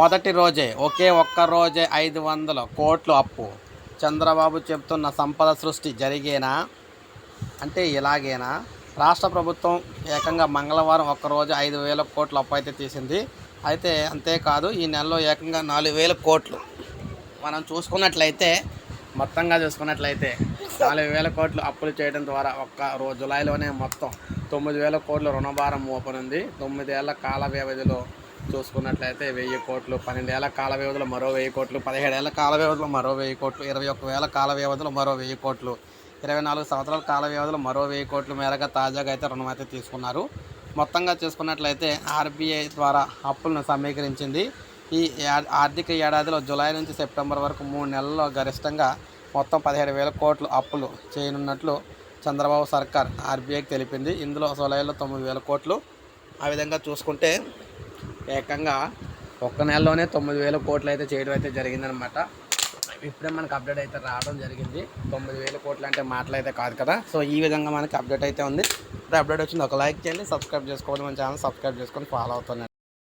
మొదటి రోజే ఒకే ఒక్క రోజే ఐదు వందల కోట్లు అప్పు. చంద్రబాబు చెప్తున్న సంపద సృష్టి జరిగేనా? అంటే ఇలాగేనా? రాష్ట్ర ప్రభుత్వం ఏకంగా మంగళవారం ఒక్కరోజు ఐదు వేల కోట్లు అప్పు అయితే తీసింది. అయితే అంతేకాదు ఈ నెలలో ఏకంగా నాలుగు వేల కోట్లు. మనం చూసుకున్నట్లయితే మొత్తంగా చూసుకున్నట్లయితే నాలుగు వేల కోట్లు అప్పులు చేయడం ద్వారా ఒక్క రోజు జులైలోనే మొత్తం తొమ్మిది వేల కోట్ల రుణభారం మోపనుంది. తొమ్మిదేళ్ళ కాల వ్యవధిలో చూసుకున్నట్లయితే వెయ్యి కోట్లు పన్నెండేళ్ళ కాల వ్యవధిలో మరో వెయ్యి కోట్లు పదిహేడేళ్ళ కాల వ్యవధిలో మరో వెయ్యి కోట్లు ఇరవై ఒక్క వేల కాల వ్యవధిలో మరో వెయ్యి కోట్లు ఇరవై నాలుగు సంవత్సరాల కాల వ్యవధిలో మరో వెయ్యి కోట్ల మేరగా తాజాగా అయితే రుణం అయితే తీసుకున్నారు. మొత్తంగా చూసుకున్నట్లయితే ఆర్బీఐ ద్వారా అప్పులను సమీకరించింది. ఈ ఆర్థిక ఏడాదిలో జూలై నుంచి సెప్టెంబర్ వరకు మూడు నెలల్లో గరిష్టంగా మొత్తం పదిహేడు వేల కోట్లు అప్పులు చేయనున్నట్లు చంద్రబాబు సర్కార్ ఆర్బీఐకి తెలిపింది. ఇందులో జులైలో తొమ్మిది వేల కోట్లు. ఆ విధంగా చూసుకుంటే ఏకంగా ఒక్క నెలలోనే తొమ్మిది వేల కోట్లు అయితే చేయడం అయితే జరిగిందనమాట. ఇప్పుడే మనకు అప్డేట్ అయితే రావడం జరిగింది. తొమ్మిది వేల కోట్లు అంటే మాటలు అయితే కాదు కదా. సో ఈ విధంగా మనకి అప్డేట్ అయితే ఉంది. ఇప్పుడు అప్డేట్ వచ్చింది ఒక లైక్ చేయండి సబ్స్క్రైబ్ చేసుకోవాలి మన ఛానల్ సబ్స్క్రైబ్ చేసుకొని ఫాలో అవుతున్నాను